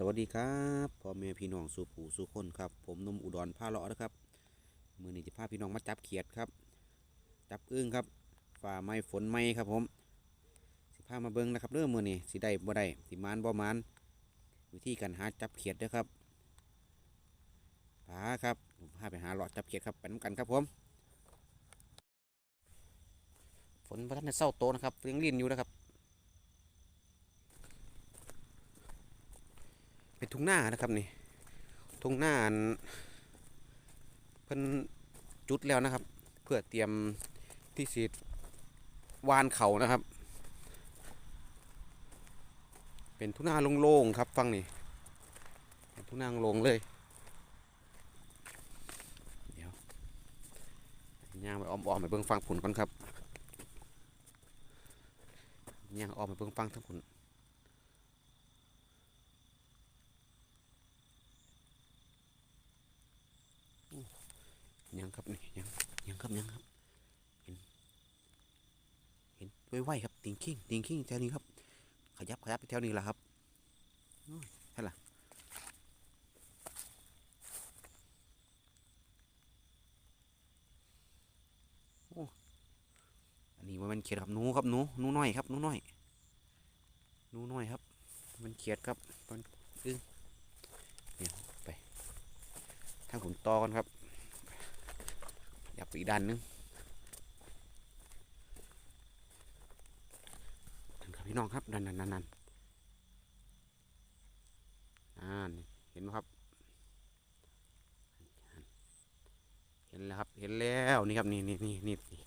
สวัสดีครับพ่อแม่พี่น้องสู่ผู้สู่คนครับ ผมหนมอุดรผ้าเลาะนะครับ มือนี้จะพาพี่น้องมาจับเขียดครับ จับอึ้งครับฝ่าไม้ฝนไม้ครับ ผมสิพามาเบิ้งนะครับเรื่องมือนี้สิได้บ่ได้สิมานบ่มานวิธีการหาจับเขียดเด้อครับปาครับผมพาไปหาหลอดจับเขียดครับไปน้ำกันครับผมฝนพระท่านเศร้าโตนะครับยังลินอยู่นะครับ เป็นทุ่งหน้านะครับนี่ทุ่งหน้าเพิ่นจุดแล้วนะครับ เพื่อเตรียมที่สีวานเขานะครับ เป็นทุ่งหน้าโล่งๆครับฟังนี่เป็นทุ่งหน้าโล่งเลยเดี๋ยวย่างไปอ้อมๆไปเบิ่งฟังผุนก่อนครับย่างอ้อมไปเบิ่งฟังทั้งผุน ยังครับนี่ยังยังครับยังครับ เห็น เห็นไวๆครับติงคิงติงคิงแถวนี้ครับ ขยับขยับไปแถวนี้แหละครับใช่ละโอ้อันนี้มันเป็นเขียดครับหนูครับหนูหนูน้อยครับหนูน้อยหนูน้อยครับ มันเขียดครับมันอึ้งเดี๋ยไปทางผมต่อกันครับ อีกด้านนึงนั่นครับพี่น้องครับนั่นนั่นนั่นนั่นอ่านเห็นไหมครับ เห็นแล้วครับ เห็นแล้วนี่ครับนี่นี่นี่นี่นี่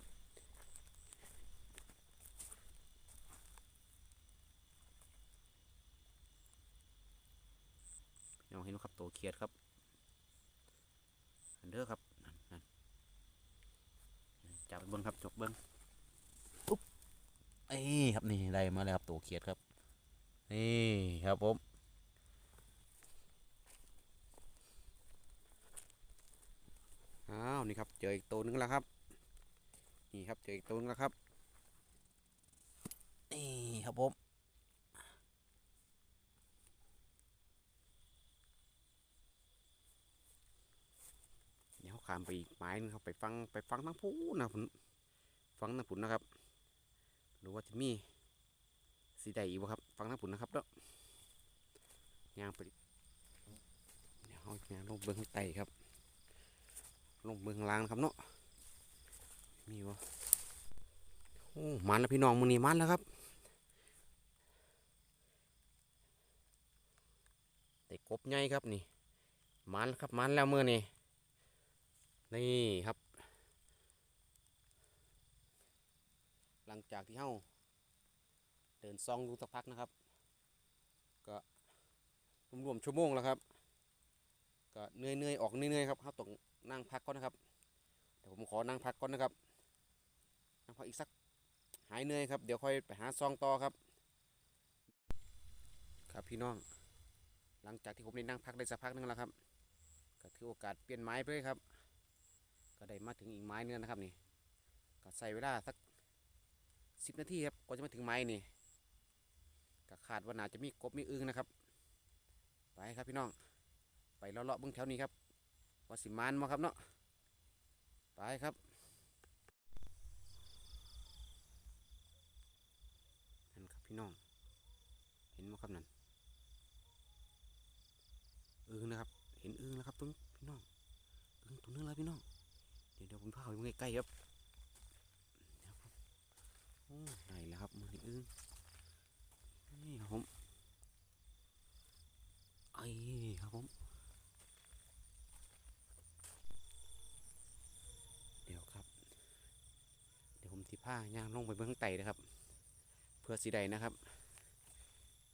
พี่น้องเห็นไหมครับตัวเขียดครับอันเด้อครับ จับไปเบิ้งครับจกเบิ้งอุ๊บเอ้ครับนี่ได้มาแล้วครับตัวเขียดครับนี่ครับผมอ้าวนี่ครับเจออีกตัวหนึงแล้วครับนี่ครับเจออีกตัวหนึงแล้วครับนี่ครับผมเดี๋ยว ข้ามไปอีกไม้หนึงครับไปฟังไปฟังทั้งพูนนะผมฟังทั้งผุนนะครับหรือว่าจะมีสีใดอีกบ่ครับ ฟังทั้งผุนนะครับเนาะยางไปเดี๋ยวเอายางลงเบื้องข้างใต้ครับ ลงเบื้องข้างล่างนะครับเนาะมีวะโอ้มันแล้วพี่น้องมือนี้มันแล้วครับแต่กบใหญ่ครับนี่มันครับมันแล้วมือนี้ นี่ครับ หลังจากที่เฮาเดินซองดูสักพักนะครับ ก็รวมๆชั่วโมงแล้วครับ ก็เหนื่อยๆออกเหนื่อยๆครับเฮาต้องนั่งพักก่อนนะครับเดี๋ยวผมขอนั่งพักก่อนนะครับนั่งพักอีกสักหายเหนื่อยครับ เดี๋ยวค่อยไปหาซองต่อครับ ครับพี่น้อง หลังจากที่ผมได้นั่งพักได้สักพักหนึงแล้วครับ ก็ถือโอกาสเปลี่ยนไม้ไปเลยครับ ก็ได้มาถึงอีกไม้หนึงนะครับนี่ก็ใส่เวลาสักสิบนาทีครับกว่าจะมาถึงไม้นี่ก็คาดว่าน่าจะมีกบมีอึ้งนะครับ ไปครับพี่น้อง ไปเลาะๆเบื้องแถวนี้ครับว่าสิมานมาครับเนาะไปครับนั่นครับพี่น้อง เห็นไหมครับนั่นอึ้งนะครับ เห็นอึ้งแล้วครับตรงพี่น้องอึ้งตรงนึงแล้วพี่น้อง เดี๋ยวผมพาไปดูใกล้ๆครับเดี๋ยวครับโอ้ได้แล้วครับมือนี้อึ้งนี่ครับผมไอ้ครับผมเดี๋ยวครับ เดี๋ยวผมสิผ้าย่างลงไปเบื้องไตนะครับ เพื่อสีใดนะครับ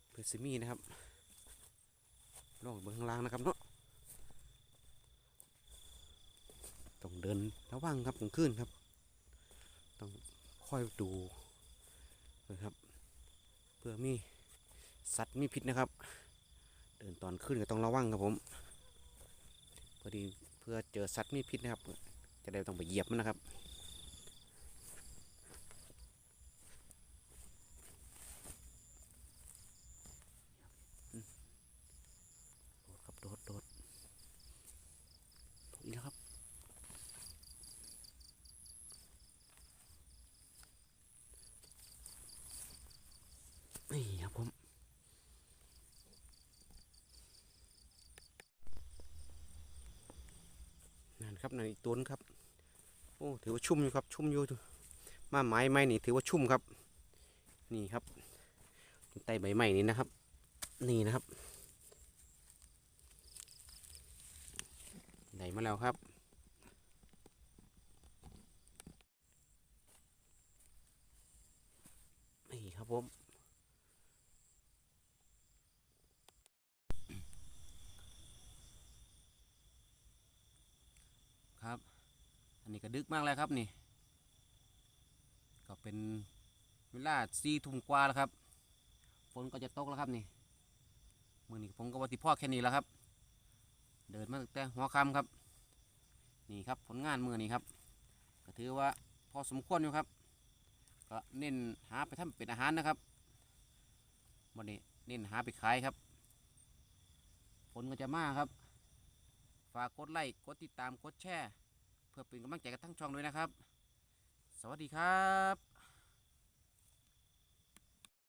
เพื่อซิมีนะครับลงไปเบื้องล่างนะครับเนาะ ต้องเดินระวังครับกลางคืนครับ ต้องค่อยดูนะครับ เพื่อมีสัตว์มีพิษนะครับ เดินตอนขึ้นก็ต้องระวังครับผมพอดีเพื่อเจอสัตว์มีพิษนะครับ จะได้ต้องไปเหยียบมันนะครับ ครับนั่นอีกตัวนึงครับ โอ้ถือว่าชุ่มอยู่ครับ ชุ่มอยู่มาไม้ไม้นี่ถือว่าชุ่มครับ นี่ครับใต้ใบไม้นี่นะครับ นี่นะครับได้มาแล้วครับนี่ครับผม ครับ อันนี้ก็ดึกมากแล้วครับนี่ ก็เป็นเวลาสี่ทุ่มกว่าแล้วครับ ฝนก็จะตกแล้วครับนี่มือนี้ผมก็ว่าที่พ่อแค่นี้แล้วครับ เดินมาตั้งแต่หัวค่ำครับ นี่ครับผลงานมือนี้ครับ ก็ถือว่าพอสมควรอยู่ครับ ก็เน้นหาไปทำเป็นอาหารนะครับวันนี้เน้นหาไปขายครับ ผลก็จะมากครับ ฝากกดไลค์ กดติดตาม กดแชร์ เพื่อเป็นกำลังใจกับทั้งช่องด้วยนะครับ สวัสดีครับ